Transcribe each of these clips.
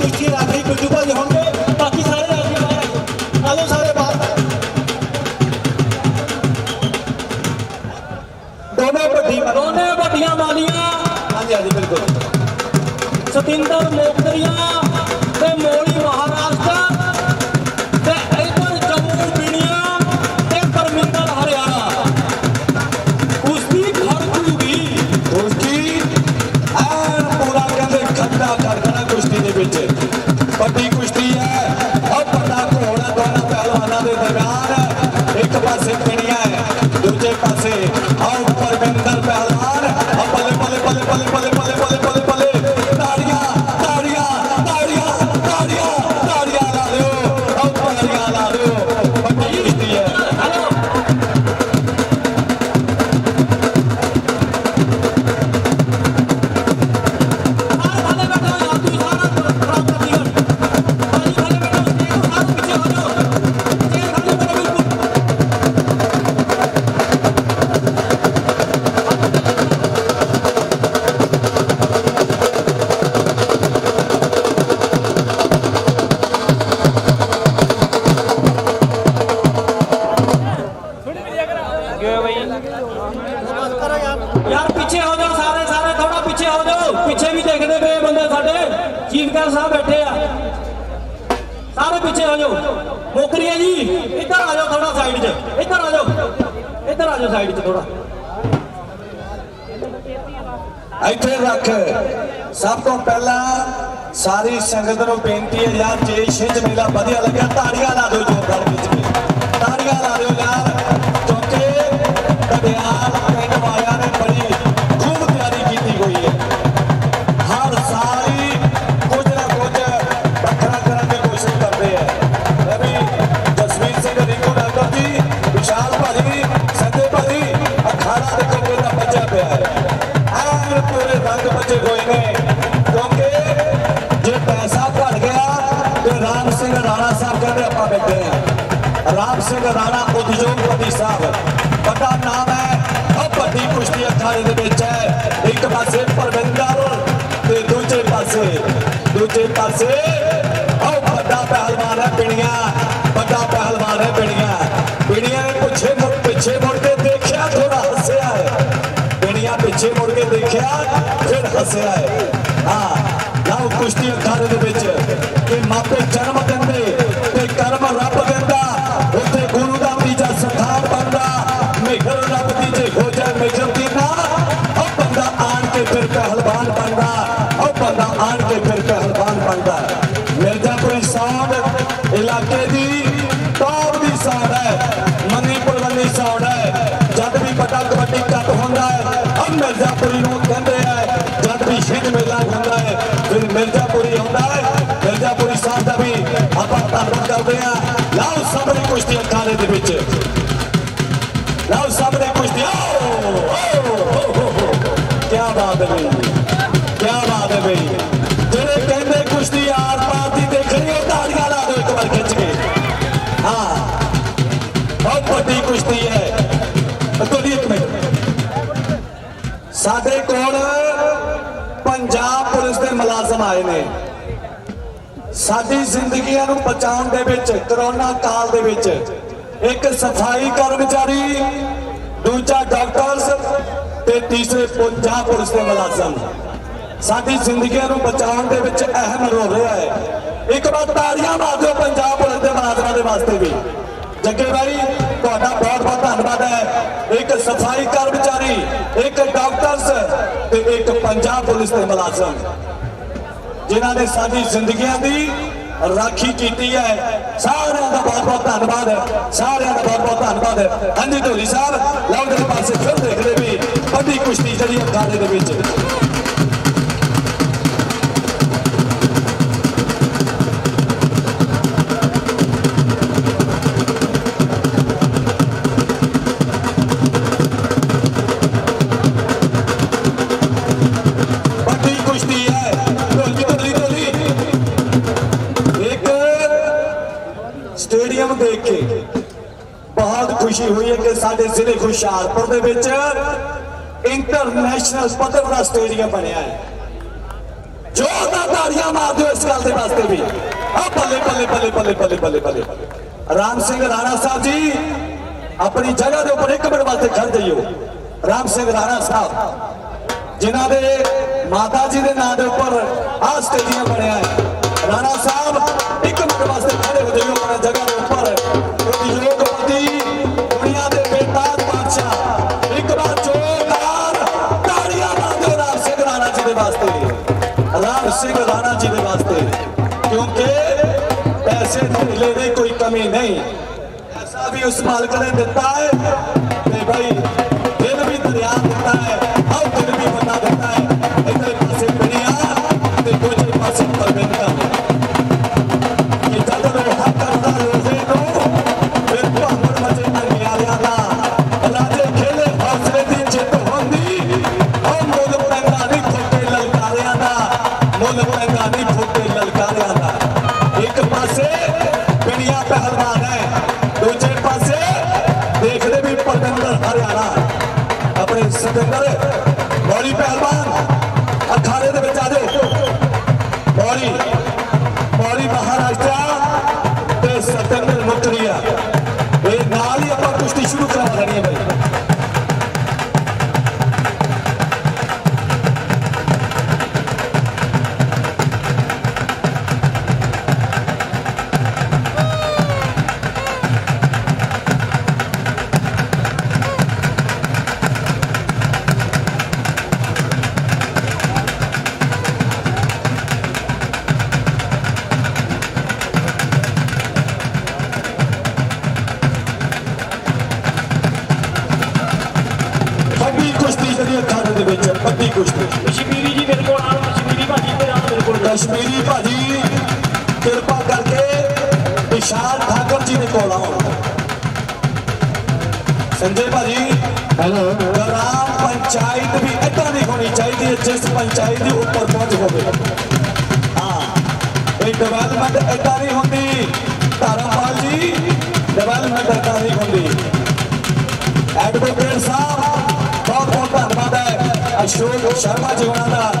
Thank you. लगे हुए भाई यार पीछे हो जाओ सारे सारे थोड़ा पीछे हो जाओ पीछे भी देखते पे बंदे साडे चीफदार साहब बैठे आ सारे पीछे हो जाओ मोकरिया जी इधर आ जाओ थोड़ा साइड च इधर आ जाओ इधर आ जाओ साइड च थोड़ा ਇੱਥੇ ਰੱਖ ਸਭ ਤੋਂ ਪਹਿਲਾਂ ਸਾਰੀ ਸੰਗਤ ਨੂੰ ਬੇਨਤੀ ਹੈ ਯਾਰ ਜੇ ਛਿੰਝ ਮੇਲਾ ਵਧੀਆ ਲੱਗਿਆ ਤਾੜੀਆਂ ਲਾ ਦਿਓ ਜੋਰਦਾਰ ਵਿੱਚ ਤਾੜੀਆਂ ਲਾ ਦਿਓ ਯਾਰ ਕਦਿਆਲ ਪਿੰਡ ਵਾਲਿਆਂ ਨੇ ਬੜੀ ਖੂਬ ਤਿਆਰੀ ਕੀਤੀ ਹੋਈ ਹੈ ਹਰ ਸਾਲ ਹੀ ਕੁਝ ਨਾ ਕੁਝ ਵੱਖਰਾ ਕਰਨ ਦੀ ਕੋਸ਼ਿਸ਼ ਕਰਦੇ ਹੈ ਮੈਂ ਵੀ ਜਸਵੀਰ ਸਿੰਘ ਰਿੰਕੂ ਡਾਕਟਰ ਜੀ ਵਿਸ਼ਾਲ ਭਾਜੀ ਸੰਦੇ ਭਾਜੀ ਅਖਾੜਾ ਦੇ ਕੰਗੇ ਦਾ ਬੱਚਾ ਪਿਆ ਹੈ ਐਨ ਪੂਰੇ ਰੰਗ ਬੱਚੇ ਹੋਏ ਨੇ ਕਿਉਂਕਿ ਜੇ ਪੈਸਾ ਘਟ ਗਿਆ ਤੇ ਰਾਮ ਸਿੰਘ ਰਾਣਾ ਸਾਹਿਬ ਕਹਿੰਦੇ ਆਪਾਂ ਬੈਠੇ ਆ ਰਾਮ ਸਿੰਘ ਰਾਣਾ ਉਦਯੋਗਪਤੀ ਸਾਹਿਬ ਕੁਸ਼ਤੀ ਦੇ ਵਿੱਚ ਹੈ। ਇੱਕ ਪਾਸੇ ਪਰਵਿੰਦਰ ਤੇ ਦੂਜੇ ਪਾਸੇ ਦੂਜੇ ਪਾਸੇ ਉਹ ਵੱਡਾ ਪਹਿਲਵਾਨ ਹੈ ਪਿਣੀਆਂ ਵੱਡਾ ਪਹਿਲਵਾਨ ਹੈ ਪਿਣੀਆਂ ਪਿਣੀਆਂ ਨੇ ਪਿੱਛੇ ਮੁੜ ਪਿੱਛੇ ਮੁੜ ਕੇ ਦੇਖਿਆ ਥੋੜਾ ਹੱਸਿਆ ਹੈ। ਪਿਣੀਆਂ ਪਿੱਛੇ ਮੁੜ ਕੇ ਦੇਖਿਆ, ਫਿਰ ਹੱਸਿਆ ਹੈ। ਹਾਂ, ਲਓ ਕੁਸ਼ਤੀ ਅਖਾੜੇ ਦੇ ਵਿੱਚ ਕਿ ਮਾਪੇ ਜਨਮ ਦਿੰਦੇ। ਹੈ ਮਿਰਜ਼ਾਪੁਰੀ ਨੂੰ ਕਹਿੰਦੇ ਹੈ ਜਦ ਵੀ ਛਿੰਝ ਮੇਲਾ ਹੁੰਦਾ ਹੈ, ਫਿਰ ਮਿਰਜ਼ਾਪੁਰੀ ਆਉਂਦਾ ਹੈ। ਮਿਰਜ਼ਾਪੁਰੀ ਸਾਹਿਬ ਦਾ ਵੀ ਆਪਾਂ ਧੰਨਵਾਦ ਕਰਦੇ ਹਾਂ। ਲਾਓ ਸਾਹਮਣੇ ਕੁਸ਼ਤੀ ਅਖਾੜੇ ਦੇ ਵਿੱਚ। ਦੇ ਆਏ ਨੇ। ਸਾਡੀ ਜ਼ਿੰਦਗੀਆਂ ਨੂੰ ਬਚਾਉਣ ਦੇ ਵਿੱਚ, ਕਰੋਨਾ ਕਾਲ ਦੇ ਵਿੱਚ ਇੱਕ ਸਫ਼ਾਈ ਕਰਮਚਾਰੀ, ਦੂਜਾ ਡਾਕਟਰਸ ਤੇ ਤੀਸਰੇ ਪੰਜਾਬ ਪੁਲਿਸ ਦੇ ਮੁਲਾਜ਼ਮ। ਸਾਡੀ ਜ਼ਿੰਦਗੀਆਂ ਨੂੰ ਬਚਾਉਣ ਦੇ ਵਿੱਚ ਅਹਿਮ ਰੋਲ ਰਿਹਾ ਹੈ। ਇੱਕ ਵਾਰ ਤਾੜੀਆਂ ਮਾਰ ਦਿਓ ਪੰਜਾਬ ਪੁਲਿਸ ਦੇ ਮੁਲਾਜ਼ਮਾਂ ਦੇ ਵਾਸਤੇ ਵੀ। ਜੱਗੇ ਭਾਈ ਤੁਹਾਡਾ ਬਹੁਤ ਬਹੁਤ ਧੰਨਵਾਦ ਹੈ। ਇੱਕ ਸਫ਼ਾਈ ਕਰਮਚਾਰੀ, ਇੱਕ ਡਾਕਟਰਸ ਤੇ ਇੱਕ ਪੰਜਾਬ ਪੁਲਿਸ ਦੇ ਮੁਲਾਜ਼ਮ। ਜਿਨ੍ਹਾਂ ਨੇ ਸਾਡੀ ਜ਼ਿੰਦਗੀਆਂ ਦੀ ਰਾਖੀ ਕੀਤੀ ਹੈ। ਸਾਰਿਆਂ ਦਾ ਬਹੁਤ ਬਹੁਤ ਧੰਨਵਾਦ। ਹੈ ਸਾਰਿਆਂ ਦਾ ਬਹੁਤ ਬਹੁਤ ਧੰਨਵਾਦ। ਹੈ ਹਾਂਜੀ ਢੋਲੀ ਸਾਹਿਬ, ਲਓ ਦੇ ਪਾਸੇ ਫਿਰ ਦੇਖਦੇ ਵੀ ਵੱਡੀ ਕੁਸ਼ਤੀ ਜਿਹੜੀ ਅਖਾੜੇ ਦੇ ਵਿੱਚ। ਸਾਡੇ ਜ਼ਿਲ੍ਹੇ ਹੁਸ਼ਿਆਰਪੁਰ ਦੇ ਵਿੱਚ ਇੰਟਰਨੈਸ਼ਨਲ ਪੱਧਰ ਦਾ ਸਟੇਡੀਅਮ ਬਣਿਆ ਹੈ। ਜ਼ੋਰਦਾਰ ਤਾੜੀਆਂ ਮਾਰ ਦਿਓ ਇਸ ਗੱਲ ਦੇ ਵਾਸਤੇ ਵੀ। ਆ ਬੱਲੇ ਬੱਲੇ ਬੱਲੇ ਬੱਲੇ ਬੱਲੇ ਬੱਲੇ ਬੱਲੇ ਰਾਮ ਸਿੰਘ ਰਾਣਾ ਸਾਹਿਬ ਜੀ, ਆਪਣੀ ਜਗ੍ਹਾ ਦੇ ਉੱਪਰ ਇੱਕ ਮਿੰਟ ਵਾਸਤੇ ਖੜ ਜਾਈਓ। ਰਾਮ ਸਿੰਘ ਰਾਣਾ ਸਾਹਿਬ, ਜਿਨ੍ਹਾਂ ਦੇ ਮਾਤਾ ਜੀ ਦੇ ਨਾਂ ਦੇ ਉੱਪਰ ਆਹ ਸਟੇਡੀਅਮ ਬਣਿਆ ਵੀ ਉਸ ਮਾਲਕ ਨੇ ਦਿੱਤਾ ਹੈ। ਤੇ ਭਾਈ ਕਸ਼ਮੀਰੀ ਭਾਜੀ ਕਿਰਪਾ ਕਰਕੇ ਵਿਸ਼ਾਲ ਠਾਕਰ ਜੀ ਦੇ ਕੋਲ ਆਓ। ਸੰਜੇ ਭਾਜੀ ਹੈਲੋ। ਗ੍ਰਾਮ ਪੰਚਾਇਤ ਵੀ ਏਦਾਂ ਨਹੀਂ ਹੋਣੀ ਚਾਹੀਦੀ ਹੈ ਜਿਸ ਪੰਚਾਇਤ ਦੇ ਉੱਪਰ ਪਹੁੰਚ ਹੋਵੇ। ਹਾਂ ਇਹ ਡਿਵੈਲਪਮੈਂਟ ਏਦਾਂ ਨਹੀਂ ਹੁੰਦੀ ਧਰਮਪਾਲ ਜੀ ਡਿਵੈਲਪਮੈਂਟ ਏਦਾਂ ਨਹੀਂ ਹੁੰਦੀ। ਐਡਵੋਕੇਟ ਸਾਹਿਬ ਬਹੁਤ ਬਹੁਤ ਧੰਨਵਾਦ ਹੈ। ਅਸ਼ੋਕ ਸ਼ਰਮਾ ਜੀ ਉਹਨਾਂ ਦਾ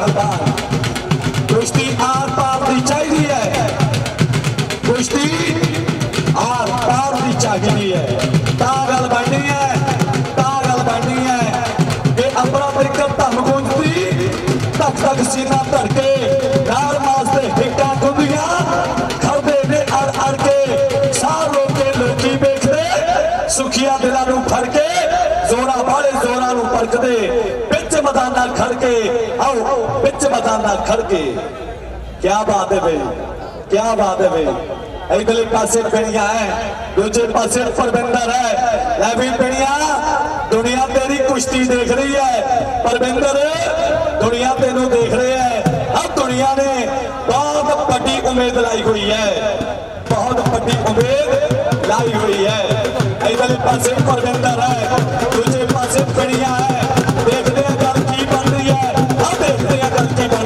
ਬਿਨੀਆ ਪਹਿਲਵਾਨ ਕੁਸ਼ਤੀ ਆਰ ਪਾਰ ਦੀ ਚਾਹੀਦੀ ਹੈ। ਕੁਸ਼ਤੀ ਆਰ ਪਾਰ ਦੀ ਚਾਹੀਦੀ ਹੈ। ਤਾਂ ਗੱਲ ਬਣਨੀ ਹੈ, ਤਾਂ ਗੱਲ ਬਣਨੀ ਹੈ। ਕਿ ਅਪਰਾ ਬ੍ਰਿਕਰ ਧਮ ਗੁੰਜਦੀ ਤੱਕ ਤੱਕ ਸੀਨਾ ਧੜ ਨਾਲ ਮਾਸ ਦੇ ਹਿੱਕਾਂ ਗੁੰਦੀਆਂ ਖੜਦੇ ਨੇ ਅੜ ਅੜ ਕੇ, ਸਾਹ ਰੋਕ ਕੇ ਲੋਕੀ ਵੇਖਦੇ, ਸੁਖੀਆ ਦਿਲਾਂ ਨੂੰ ਫੜ ਕੇ दाना खड़के क्या बात है भाई क्या बात है भाई अगले पास पेड़िया है, दूसरे पास परविंदर है। लेकिन पेड़िया, दुनिया तेरी कुश्ती देख रही है। परमिंदर दुनिया तेनों देख रहे हैं। अब दुनिया ने बहुत बड़ी उम्मीद लाई हुई है। बहुत बड़ी उम्मीद लाई हुई है। अगले पास परविंदर है, दूसरे पास पेड़िया है। देखते हैं गल की बन रही है। अब देखते हैं गल की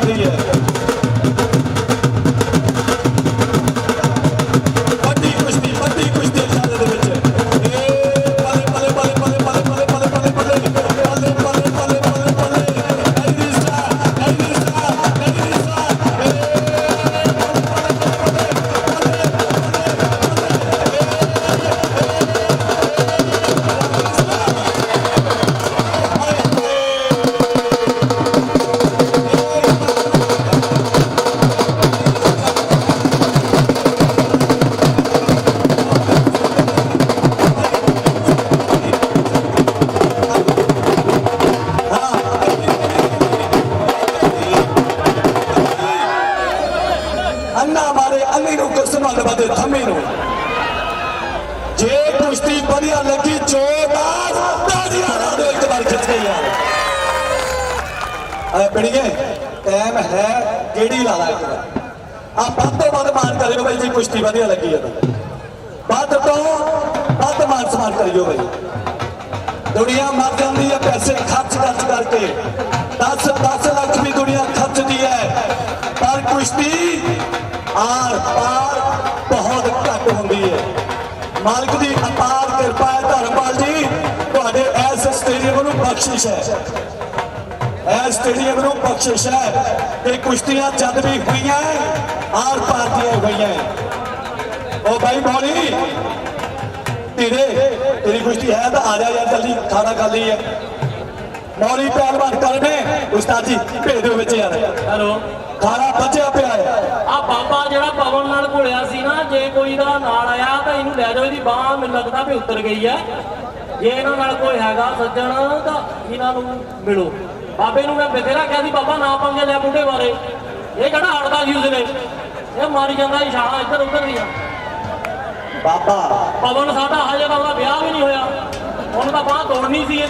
ਅੰਨਾ ਮਾਰੇ ਅੰਨੀ ਨੂੰ ਕਸਮਾਂ ਲਵਾਦੇ ਥੰਮੀ ਨੂੰ। ਜੇ ਕੁਸ਼ਤੀ ਵਧੀਆ ਲੱਗੀ ਚੋਦਾਰ ਦਿਓ ਇੱਕ ਵਾਰ ਖਿੱਚ ਕੇ ਯਾਰ ਆ ਬੜੀਏ ਟਾਈਮ ਹੈ ਕਿਹੜੀ ਲਾ ਲਾ ਇੱਕ ਵਾਰ। ਆ ਵੱਧ ਤੋਂ ਵੱਧ ਮਾਨ ਕਰਿਓ ਬਾਈ, ਜੀ ਕੁਸ਼ਤੀ ਵਧੀਆ ਲੱਗੀ ਹੈ ਵੱਧ ਤੋਂ ਵੱਧ ਮਾਨ ਸਮਾਨ ਕਰਿਓ ਬਾਈ। ਦੁਨੀਆ ਮਰ ਜਾਂਦੀ ਹੈ, ਪੈਸੇ ਖਰਚ ਖਰਚ ਕਰਕੇ। 10 10 ਲੱਖ ਵੀ ਦੁਨੀਆ ਖਰਚਦੀ ਹੈ। ਪਰ ਕੁਸ਼ਤੀ ਆਰ ਪਾਰ ਬਹੁਤ ਘੱਟ ਹੁੰਦੀ ਹੈ। ਮਾਲਕ ਦੀ ਅਪਾਰ ਕਿਰਪਾ ਹੈ ਧਰਮਪਾਲ ਜੀ, ਤੁਹਾਡੇ ਐਸ ਸਟੇਡੀਅਮ ਨੂੰ ਬਖਸ਼ਿਸ਼ ਹੈ। ਇਹ ਸਟੇਡੀਅਮ ਨੂੰ ਬਖਸ਼ਿਸ਼ ਹੈ। ਕਿ ਕੁਸ਼ਤੀਆਂ ਜਦ ਵੀ ਹੋਈਆਂ ਆਰ ਪਾਰ ਦੀਆਂ ਹੋਈਆਂ ਉਹ ਬਾਈ ਬੋਲੀ ਤੇਰੇ ਤੇਰੀ ਕੁਸ਼ਤੀ ਹੈ ਤਾਂ ਆ ਜਾ ਯਾਰ ਜਲਦੀ, ਖਾਣਾ ਖਾਲੀ ਹੈ ਮੌਲੀ ਪਹਿਲਵਾਨ ਕਰਨੇ ਉਸਤਾਦ ਜੀ ਭੇਜ ਦਿਓ ਵਿੱਚ ਯਾਰ। ਹੈਲੋ। ਖਾਣਾ ਬੱਚਿਆ ਪਿਆ ਹੈ। ਆ ਬਾਬਾ ਜਿਹੜਾ ਪਵਨ ਨਾਲ ਘੁਲਿਆ ਸੀ ਨਾ ਜੇ ਕੋਈ ਦਾ ਨਾਲ ਆਇਆ ਤਾਂ ਇਹਨੂੰ ਲੈ ਜਾਓ ਇਹਦੀ ਬਾਹ ਮੈਨੂੰ ਲੱਗਦਾ ਵੀ ਉਤਰ ਗਈ ਹੈ। ਜੇ ਇਹਨਾਂ ਨਾਲ ਕੋਈ ਹੈਗਾ ਸੱਜਣ ਤਾਂ ਇਹਨਾਂ ਨੂੰ ਮਿਲੋ। ਬਾਬੇ ਨੂੰ ਮੈਂ ਬਥੇਰਾ ਕਿਹਾ ਸੀ ਬਾਬਾ ਨਾ ਪੰਗੇ ਲੈ ਮੁੰਡੇ ਬਾਰੇ। ਇਹ ਕਿਹੜਾ ਹਟਦਾ ਸੀ ਉਸਨੇ? ਇਹ ਮਾਰੀ ਜਾਂਦਾ ਇਸ਼ਾਰਾ ਇੱਧਰ ਉੱਧਰ ਦੀਆਂ। ਬਾਬਾ। ਪਵਨ ਸਾਡਾ ਹਜੇ ਤਾਂ ਉਹਦਾ ਵਿਆਹ ਵੀ ਨਹੀਂ ਹੋਇਆ। ਹੁਣ ਤਾਂ ਬਾਹ ਤੋੜਨੀ ਸੀ।